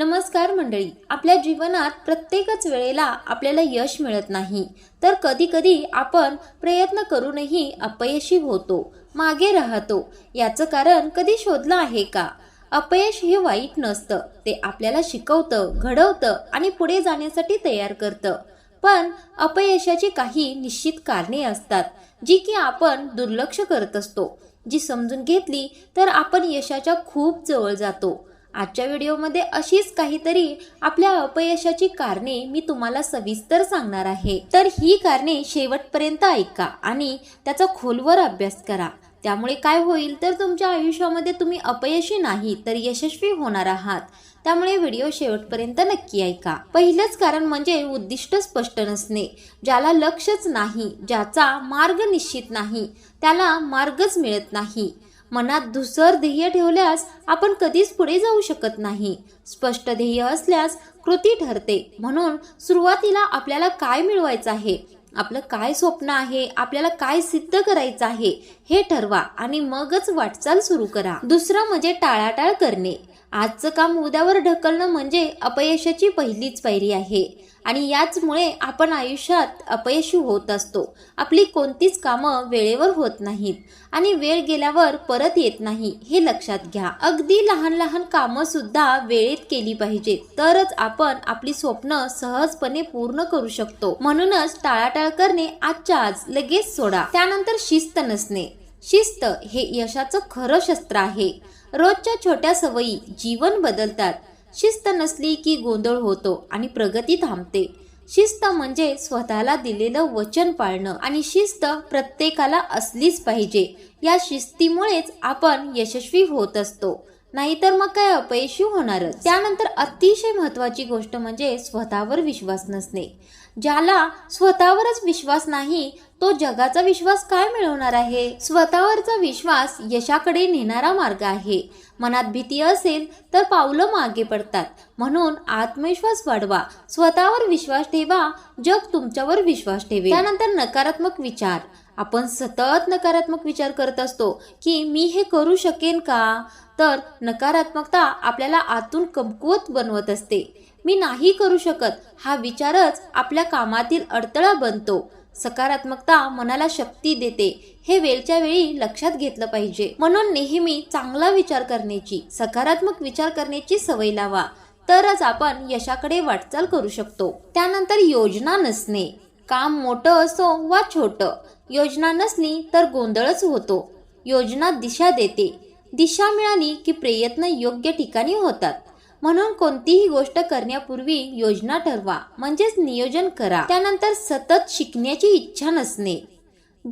नमस्कार मंडळी. आपल्या जीवनात प्रत्येकच वेळेला आपल्याला यश मिळत नाही. तर कधी कधी आपण प्रयत्न करूनही अपयशी होतो मागे राहतो. याचं कारण कधी शोधलं आहे का? अपयश हे वाईट नसतं. ते आपल्याला शिकवतं घडवतं आणि पुढे जाण्यासाठी तयार करतं. पण अपयशाची काही निश्चित कारणे असतात जी की आपण दुर्लक्ष करत असतो. जी समजून घेतली तर आपण यशाच्या खूप जवळ जातो. आजच्या व्हिडिओमध्ये अशीच काहीतरी आपल्या अपयशाची कारणे मी तुम्हाला सविस्तर सांगणार आहे. तर ही कारणे शेवटपर्यंत ऐका आणि त्याचा खोलवर अभ्यास करा. त्यामुळे काय होईल तर तुमच्या आयुष्यामध्ये तुम्ही अपयशी नाही तर यशस्वी होणार आहात. त्यामुळे व्हिडिओ शेवटपर्यंत नक्की ऐका. पहिलंच कारण म्हणजे उद्दिष्ट स्पष्ट नसणे. ज्याला लक्षच नाही ज्याचा मार्ग निश्चित नाही त्याला मार्गच मिळत नाही. मनात धुसर ध्येय ठेवल्यास आपण कधीच पुढे जाऊ शकत नाही. स्पष्ट ध्येय असल्यास कृती ठरते. म्हणून सुरुवातीला आपल्याला काय मिळवायचं आहे? आपलं काय स्वप्न आहे? आपल्याला काय सिद्ध करायचं आहे? हे ठरवा आणि मगच वाटचाल सुरू करा. दुसरं म्हणजे टाळाटाळ करणे. आजचं काम उद्यावर ढकलणं म्हणजे अपयशाची पहिलीच पायरी आहे. आणि याचमुळे आपण आयुष्यात अपयशी होत असतो. आपली कोणतीच कामं वेळेवर होत नाहीत आणि वेळ गेल्यावर परत येत नाही हे लक्षात घ्या. अगदी लहान लहान कामं सुद्धा वेळेत केली पाहिजेत तरच आपण आपली स्वप्न सहजपणे पूर्ण करू शकतो. म्हणूनच टाळाटाळ करणे आजच्या आज लगेच सोडा. त्यानंतर शिस्त नसणे. शिस्त हे यशाचं खरं शस्त्र आहे. रोजच्या छोट्या सवयी जीवन बदलतात. शिस्त नसली की गोंधळ होतो आणि प्रगती थांबते. शिस्त म्हणजे स्वतःला दिलेलं वचन पाळणं आणि शिस्त प्रत्येकाला असलीच पाहिजे. या शिस्तीमुळेच आपण यशस्वी होत असतो. नाहीतर मग काय अपयशी होणारच. त्यानंतर अतिशय महत्वाची गोष्ट म्हणजे स्वतःवर विश्वास नसणे. ज्याला स्वतःवरच विश्वास नाही तो जगाचा विश्वास काय मिळवणार आहे? स्वतःवरचा विश्वास यशाकडे नेणारा मार्ग आहे. मनात भीती असेल तर पावलं मागे पडतात. म्हणून आत्मविश्वास वाढवा. स्वतःवर विश्वास ठेवा. जग तुमच्यावर विश्वास ठेवे त्यानंतर नकारात्मक विचार. आपण सतत नकारात्मक विचार करत असतो की मी हे करू शकेन का? तर नकारात्मकता आपल्याला आतून कमकुवत बनवत असते. मी नाही करू शकत. हा विचारच आपल्या कामातील अडथळा बनतो. सकारात्मकता मनाला शक्ती देते. हे वेळच्या वेळी लक्षात घेतलं पाहिजे. म्हणून नेहमी चांगला विचार करण्याची सकारात्मक विचार करण्याची सवय लावा. तरच आपण यशाकडे वाटचाल करू शकतो. त्यानंतर योजना नसणे. काम मोठं असो वा छोटं योजना नसली तर गोंधळच होतो. योजना दिशा देते. दिशा मिळाली की प्रयत्न योग्य ठिकाणी होतात. म्हणून कोणतीही गोष्ट करण्यापूर्वी योजना ठरवा म्हणजेच नियोजन करा. त्यानंतर सतत शिकण्याची इच्छा नसणे.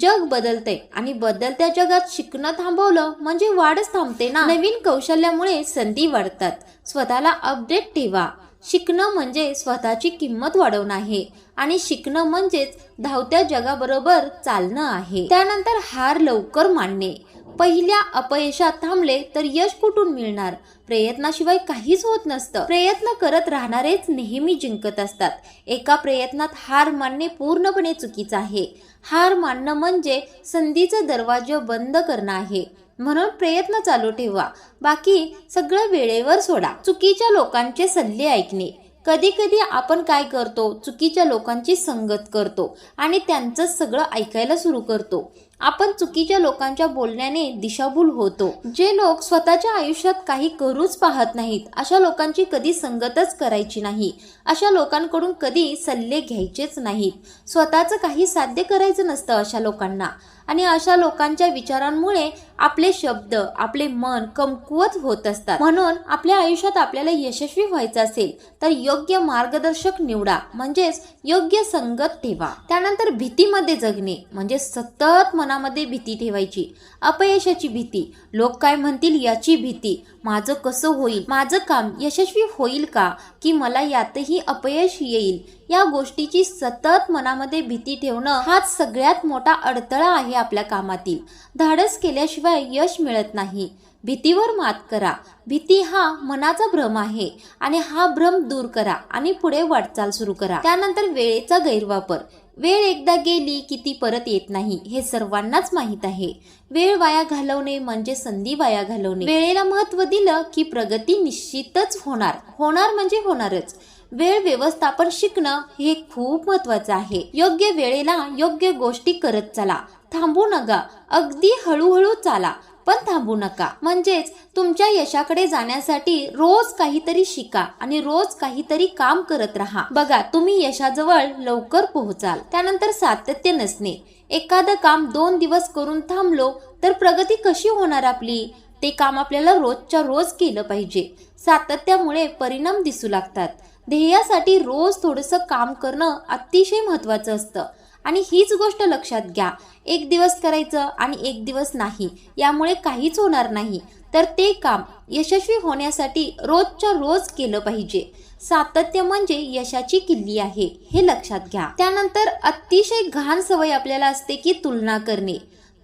जग बदलते आणि बदलत्या जगात शिकणं थांबवलं म्हणजे वाढच थांबते ना? नवीन कौशल्यामुळे संधी वाढतात. स्वतःला अपडेट ठेवा. शिकणं म्हणजे स्वतःची किंमत वाढवणं आहे आणि शिकणं म्हणजेच धावत्या जगाबरोबर चालणं आहे. त्यानंतर हार लवकर मांडणे पहिल्या अपयशात थांबले तर यश कुठून मिळणार? प्रयत्नाशिवाय काहीच होत नसतं. प्रयत्न करत राहणारेच नेहमी जिंकत असतात. एका प्रयत्नात हार मानणे पूर्णपणे चुकीचं आहे. हार मानणं म्हणजे संधीचा दरवाजा बंद करणं आहे. म्हणून प्रयत्न चालू ठेवा. बाकी सगळं वेळेवर सोडा. चुकीच्या लोकांचे सल्ले ऐकणे. कधी कधी आपण काय करतो? चुकीच्या लोकांची संगत करतो आणि त्यांचं सगळं ऐकायला सुरू करतो. आपण चुकीच्या लोकांच्या बोलण्याने दिशाभूल होतो. जे लोक स्वतःच्या आयुष्यात काही करूच पाहत नाहीत अशा लोकांची कधी संगतच करायची नाही. अशा लोकांकडून कधी सल्ले घ्यायचेच नाहीत. स्वतःचं काही साध्य करायचं नसतं अशा लोकांना. आणि अशा लोकांच्या विचारांमुळे आपले शब्द आपले मन कमकुवत होत असतात. म्हणून आपल्या आयुष्यात आपल्याला यशस्वी व्हायचं असेल तर योग्य मार्गदर्शक निवडा म्हणजेच योग्य संगत ठेवा. त्यानंतर भीतीमध्ये जगणे म्हणजे सतत मनामध्ये भीती ठेवायची. अपयशाची भीती लोक काय म्हणतील याची भीती माझं कसं होईल माझं काम यशस्वी होईल का की मला यातही अपयश येईल या गोष्टीची सतत मनामध्ये भीती ठेवणं हाच सगळ्यात मोठा अडथळा आहे आपल्या कामातील. धाडस केल्याशिवाय यश मिळत नाही. भीतीवर मात करा. भीती हा मनाचा भ्रम आहे आणि हा भ्रम दूर करा आणि पुढे वाटचाल सुरू करा. त्यानंतर वेळेचा गैरवापर. वेळ एकदा गेली की ती परत येत नाही हे सर्वांनाच माहीत आहे. वेळ वाया घालवणे म्हणजे संधी वाया घालवणे. वेळेला महत्त्व दिलं की प्रगती निश्चितच होणार. होणार म्हणजे होणारच. वेळ व्यवस्थापन शिकणं हे खूप महत्वाचं आहे. योग्य वेळेला योग्य गोष्टी करत चला. थांबू नका. अगदी हळूहळू चाला पण थांबू नका. म्हणजेच तुमच्या यशाकडे जाण्यासाठी रोज काहीतरी शिका आणि रोज काहीतरी काम करत राहा. बघा तुम्ही यशाजवळ लवकर पोहोचाल. त्यानंतर सातत्य नसणे. एखादं काम दोन दिवस करून थांबलो तर प्रगती कशी होणार आपली? ते काम आपल्याला रोजच्या रोज केलं पाहिजे. सातत्यामुळे परिणाम दिसू लागतात. ध्येयासाठी रोज थोडंसं काम करणं अतिशय महत्वाचं असतं. आणि हीच गोष्ट लक्षात घ्या. एक दिवस करायचं आणि एक दिवस नाही. यामुळे काहीच होणार नाही. तर ते काम यशस्वी होण्यासाठी रोजच्या रोज केलं पाहिजे. सातत्य म्हणजे यशाची किल्ली आहे हे लक्षात घ्या. त्यानंतर अतिशय घाण सवय आपल्याला असते की तुलना करणे.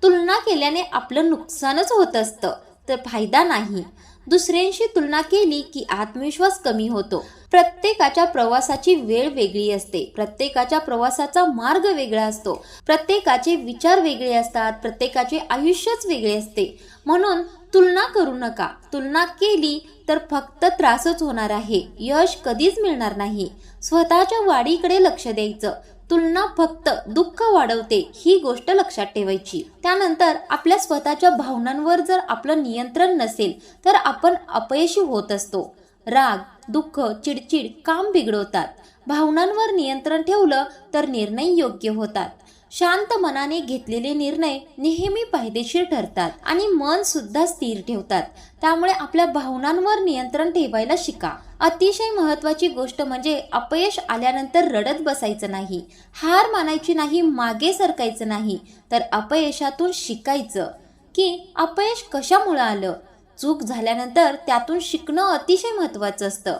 तुलना केल्याने आपलं नुकसानच होत असतं तर फायदा नाही. दुसऱ्यांशी तुलना केली की आत्मविश्वास कमी होतो. प्रत्येकाच्या प्रवासाची वेळ वेगळी असते. प्रत्येकाच्या प्रवासाचा मार्ग वेगळा असतो. प्रत्येकाचे विचार वेगळे असतात. प्रत्येकाचे आयुष्यच वेगळे असते. म्हणून तुलना करू नका. तुलना केली तर फक्त त्रासच होणार आहे. यश कधीच मिळणार नाही. स्वतःच्या वाढीकडे लक्ष द्यायचं. तुलना फक्त दुःख वाढवते ही गोष्ट लक्षात ठेवायची. त्यानंतर आपल्या स्वतःच्या भावनांवर जर आपलं नियंत्रण नसेल तर आपण अपयशी होत असतो. राग दुःख चिडचिड काम बिघडवतात. भावनांवर नियंत्रण ठेवलं तर निर्णय योग्य होतात. शांत मनाने घेतलेले निर्णय नेहमी फायदेशीर ठरतात आणि मन सुद्धा स्थिर ठेवतात. त्यामुळे आपल्या भावनांवर नियंत्रण ठेवायला शिका. अतिशय महत्वाची गोष्ट म्हणजे अपयश आल्यानंतर रडत बसायचं नाही. हार मानायची नाही मागे सरकायचं नाही तर अपयशातून शिकायचं. की अपयश कशामुळं आलं? चूक झाल्यानंतर त्यातून शिकणं अतिशय महत्वाचं असतं.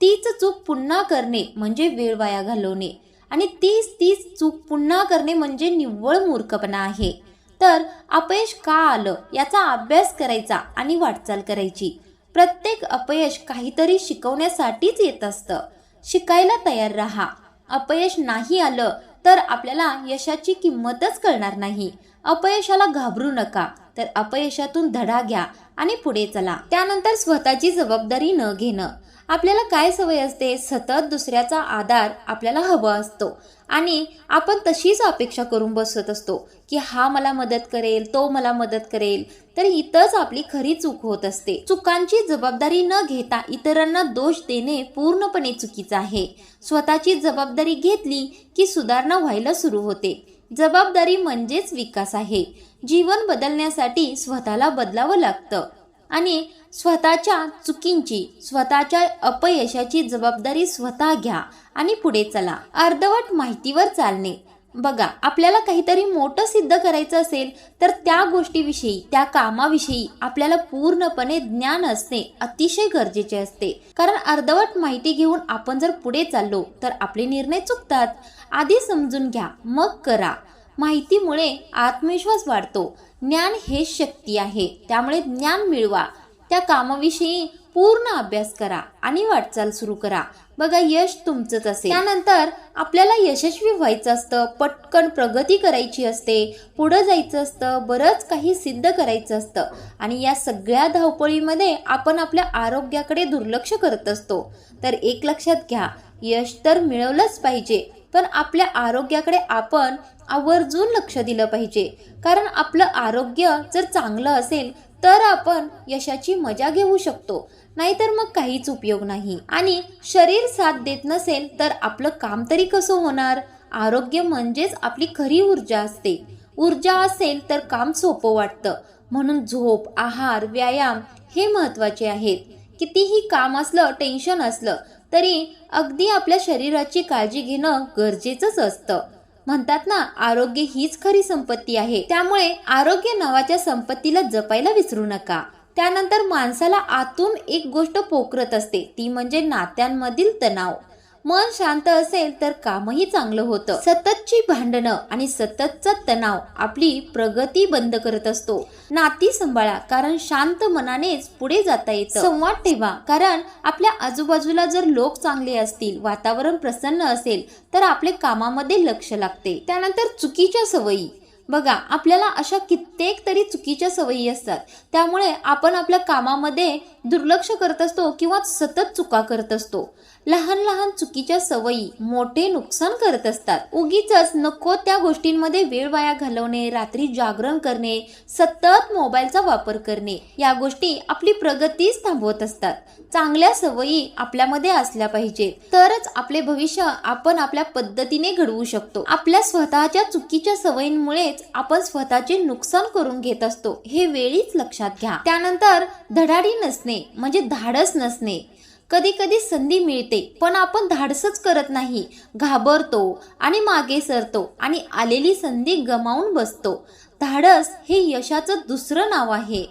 तीच चूक पुन्हा करणे म्हणजे वेळ वाया घालवणे. आणि तीच तीच चूक पुन्हा करणे म्हणजे निव्वळ मूर्खपणा आहे. तर अपयश का आलं याचा अभ्यास करायचा आणि वाटचाल करायची. प्रत्येक अपयश काहीतरी शिकवण्यासाठीच येत असतं. शिकायला तयार राहा. अपयश नाही आलं तर आपल्याला यशाची किंमतच कळणार नाही. अपयशाला घाबरू नका. तर अपयशातून धडा घ्या आणि पुढे चला. त्यानंतर स्वतःची जबाबदारी न घेणं. आपल्याला काय सवय असते? सतत दुसऱ्याचा आधार आपल्याला हवा असतो. आणि आपण तशीच अपेक्षा करून बसत असतो की हा मला मदत करेल तो मला मदत करेल. तर इथंच आपली खरी चूक होत असते. चुकांची जबाबदारी न घेता इतरांना दोष देणे पूर्णपणे चुकीचं आहे. स्वतःची जबाबदारी घेतली की सुधारणा व्हायला सुरू होते. जबाबदारी म्हणजेच विकास आहे. जीवन बदलण्यासाठी स्वतःला बदलावं लागतं. आणि स्वतःच्या चुकींची स्वतःच्या अपयशाची जबाबदारी स्वतः घ्या आणि पुढे चला. अर्धवट माहितीवर चालणे. बघा आपल्याला काहीतरी मोठं सिद्ध करायचं असेल तर त्या गोष्टीविषयी त्या कामाविषयी आपल्याला पूर्णपणे ज्ञान असणे अतिशय गरजेचे असते. कारण अर्धवट माहिती घेऊन आपण जर पुढे चाललो तर आपले निर्णय चुकतात. आधी समजून घ्या मग करा. माहितीमुळे आत्मविश्वास वाढतो. ज्ञान हे शक्ती आहे त्यामुळे ज्ञान मिळवा. त्या कामाविषयी पूर्ण अभ्यास करा आणि वाटचाल सुरू करा. बघा यश तुमचंच असेल. त्यानंतर आपल्याला यशस्वी व्हायचं असतं पटकन प्रगती करायची असते पुढं जायचं असतं बरंच काही सिद्ध करायचं असतं. आणि या सगळ्या धावपळीमध्ये आपण आपल्या आरोग्याकडे दुर्लक्ष करत असतो. तर एक लक्षात घ्या यश तर मिळवलंच पाहिजे पण आपल्या आरोग्याकडे आपण आवर्जून लक्ष दिलं पाहिजे. कारण आपलं आरोग्य जर चांगलं असेल तर आपण यशाची मजा घेऊ शकतो. नाहीतर मग काहीच उपयोग नाही. आणि शरीर साथ देत नसेल तर आपलं काम तरी कसं होणार? आरोग्य म्हणजेच आपली खरी ऊर्जा असते. ऊर्जा असेल तर काम सोपं वाटतं. म्हणून झोप आहार व्यायाम हे महत्त्वाचे आहेत. कितीही काम असलं टेन्शन असलं तरी अगदी आपल्या शरीराची काळजी घेणं गरजेचंच असतं. म्हणतात ना आरोग्य हीच खरी संपत्ती आहे. त्यामुळे आरोग्य नावाच्या संपत्तीला जपायला विसरू नका. त्यानंतर माणसाला आतून एक गोष्ट पोखरत असते. ती म्हणजे नात्यांमधील तणाव. मन शांत असेल तर कामही चांगलं होतं. सततची भांडणं आणि सततचा तणाव आपली प्रगती बंद करत असतो. नाती सांभाळा कारण शांत मनानेच पुढे जाता येतं. संवाद ठेवा कारण आपल्या आजूबाजूला जर लोक चांगले असतील वातावरण प्रसन्न असेल तर आपले कामामध्ये लक्ष लागते. त्यानंतर चुकीच्या सवयी. बघा आपल्याला अशा कित्येक तरी चुकीच्या सवयी असतात. त्यामुळे आपण आपल्या कामामध्ये दुर्लक्ष करत असतो किंवा सतत चुका करत असतो. लहान लहान चुकीच्या सवयी मोठे नुकसान करत असतात. उगीच नको त्या गोष्टींमध्ये वेळ वाया घालवणे रात्री जागरण करणे सतत मोबाईलचा वापर करणे या गोष्टी आपली प्रगतीच थांबवत असतात. चांगल्या सवयी आपल्यामध्ये असल्या पाहिजे तरच आपले भविष्य आपण आपल्या पद्धतीने घडवू शकतो. आपल्या स्वतःच्या चुकीच्या सवयींमुळेच आपण स्वतःचे नुकसान करून घेत असतो. हे वेळीच लक्षात घ्या. त्यानंतर धडाडी नसणे म्हणजे धाडस नसणे कधी कधी संधी मिळते पण आपण धाडसच करत नाही. घाबरतो आणि मागे सरतो आणि आलेली संधी गमावून बसतो. धाडस हे यशाचं दुसरं नाव आहे.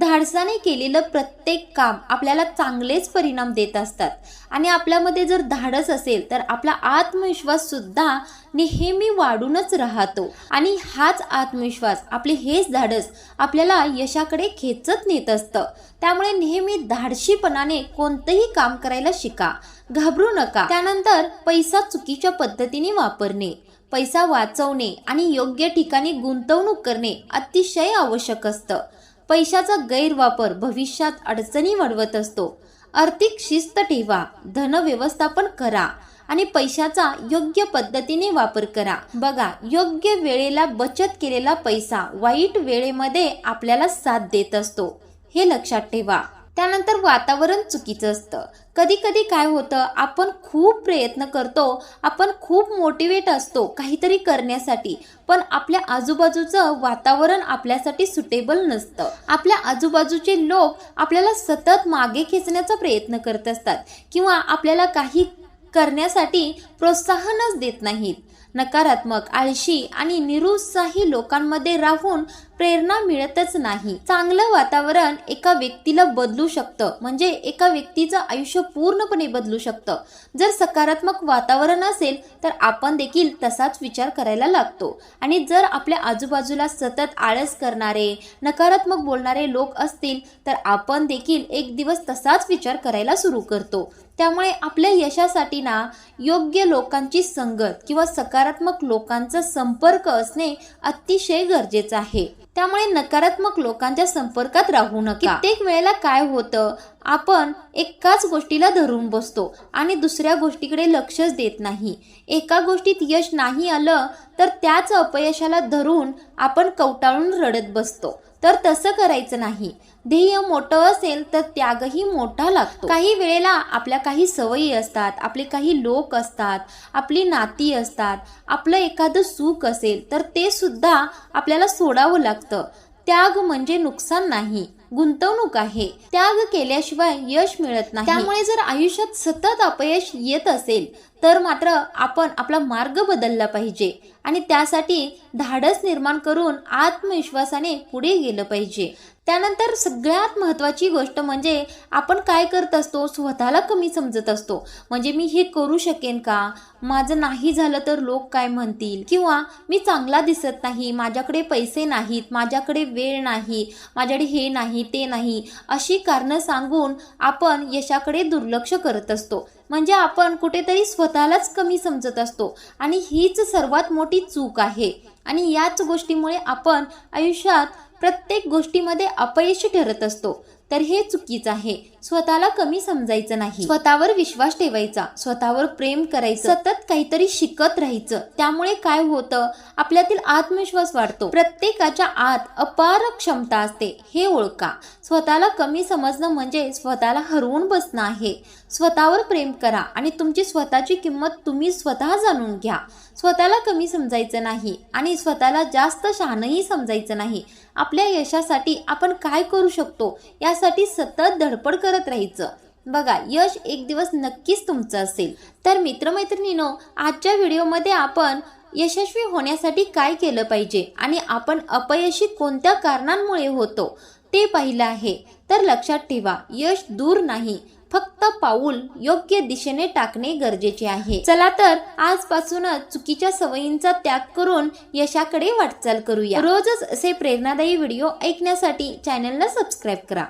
धाडसाने केलेलं प्रत्येक काम आपल्याला चांगलेच परिणाम देत असतात. आणि आपल्यामध्ये जर धाडस असेल तर आपला आत्मविश्वास सुद्धा नेहमी वाढूनच राहतो. आणि हाच आत्मविश्वास आपले हेच धाडस आपल्याला यशाकडे खेचत नेत असतं. त्यामुळे नेहमी धाडशीपणाने कोणतंही काम करायला शिका. घाबरू नका. त्यानंतर पैसा चुकीच्या पद्धतीने वापरणे पैसा वाचवणे आणि योग्य ठिकाणी गुंतवणूक करणे अतिशय आवश्यक असतं. पैशाचा गैरवापर भविष्यात अडचणी वाढवत असतो. आर्थिक शिस्त ठेवा धन व्यवस्थापन करा आणि पैशाचा योग्य पद्धतीने वापर करा. बघा योग्य वेळेला बचत केलेला पैसा वाईट वेळेमध्ये आपल्याला साथ देत असतो. हे लक्षात ठेवा. त्यानंतर वातावरण चुकीचं असतं. कधी कधी काय होतं आपण खूप प्रयत्न करतो आपण खूप मोटिवेट असतो काहीतरी करण्यासाठी पण आपल्या आजूबाजूचं वातावरण आपल्यासाठी सुटेबल नसतं. आपल्या आजूबाजूचे लोक आपल्याला सतत मागे खेचण्याचा प्रयत्न करत असतात किंवा आपल्याला काही करण्यासाठी प्रोत्साहनच देत नाहीत. नकारात्मक आळशी आणि निरुत्साही लोकांमध्ये राहून प्रेरणा मिळतच नाही. चांगलं वातावरण एका व्यक्तीला बदलू शकतं. म्हणजे एका व्यक्तीचं आयुष्य पूर्णपणे बदलू शकतं. जर सकारात्मक वातावरण असेल तर आपण देखील तसाच विचार करायला लागतो. आणि जर आपल्या आजूबाजूला सतत आळस करणारे नकारात्मक बोलणारे लोक असतील तर आपण देखील एक दिवस तसाच विचार करायला सुरू करतो. त्यामुळे आपल्या यशासाठी ना योग्य लोकांची संगत किंवा सकारात्मक लोकांचा संपर्क असणे अतिशय गरजेचं आहे. त्यामुळे नकारात्मक लोकांच्या संपर्कात राहू नका. कित्येक वेळेला काय होतं आपण एकाच गोष्टीला धरून बसतो आणि दुसऱ्या गोष्टीकडे लक्षच देत नाही. एका गोष्टीत यश नाही आलं तर त्याच अपयशाला धरून आपण कवटाळून रडत बसतो. तर तसं करायचं नाही. ध्येय मोठं असेल तर त्यागही मोठा लागतो. काही वेळेला आपल्या काही सवयी असतात आपले काही लोक असतात आपली नाती असतात आपलं एखादं सुख असेल तर ते सुद्धा आपल्याला सोडावं लागतं. त्याग म्हणजे नुकसान नाही गुंतवणूक आहे. त्याग केल्याशिवाय यश मिळत नाही. त्यामुळे जर आयुष्यात सतत अपयश येत असेल तर मात्र आपण आपला मार्ग बदलला पाहिजे आणि त्यासाठी धाडस निर्माण करून आत्मविश्वासाने पुढे गेलं पाहिजे. त्यानंतर सगळ्यात महत्त्वाची गोष्ट म्हणजे आपण काय करत असतो? स्वतःला कमी समजत असतो. म्हणजे मी हे करू शकेन का? माझं नाही झालं तर लोक काय म्हणतील? किंवा मी चांगला दिसत नाही माझ्याकडे पैसे नाहीत माझ्याकडे वेळ नाही माझ्याकडे हे नाही ते नाही अशी कारणं सांगून आपण यशाकडे दुर्लक्ष करत असतो. म्हणजे आपण कुठेतरी स्वतःलाच कमी समजत असतो. आणि हीच सर्वात मोठी चूक आहे. आणि याच गोष्टीमुळे आपण आयुष्यात प्रत्येक गोष्टीमध्ये अपयशी ठरत असतो. तर हे चुकीचं आहे. स्वतःला कमी समजायचं नाही. स्वतःवर विश्वास ठेवायचा. स्वतःवर प्रेम करायचं. सतत काहीतरी शिकत राहायचं. त्यामुळे काय होतं? आपल्यातील आत्मविश्वास वाढतो. प्रत्येकाच्या आत अपार क्षमता असते. हे ओळखा. स्वतःला कमी समजणं म्हणजे स्वतःला हरवून बसणं आहे. स्वतःवर प्रेम करा आणि तुमची स्वतःची किंमत तुम्ही स्वतः जाणून घ्या. स्वतःला कमी समजायचं नाही आणि स्वतःला जास्त शहाणही समजायचं नाही. आपल्या यशासाठी आपण काय करू शकतो? यासाठी सतत धडपड करत राहायचं. बघा यश एक दिवस नक्कीच तुमचं असेल. तर मित्रमैत्रिणीनो आजच्या व्हिडिओमध्ये आपण यशस्वी होण्यासाठी काय केलं पाहिजे आणि आपण अपयशी कोणत्या कारणांमुळे होतो ते पाहिलं आहे. तर लक्षात ठेवा यश दूर नाही. फक्त पाऊल योग्य दिशेने टाकणे गरजेचे आहे. चला तर आजपासूनच चुकीच्या सवयींचा त्याग करून यशाकडे वाटचाल करूया. रोजच असे प्रेरणादायी व्हिडिओ ऐकण्यासाठी चॅनलला सबस्क्राईब करा.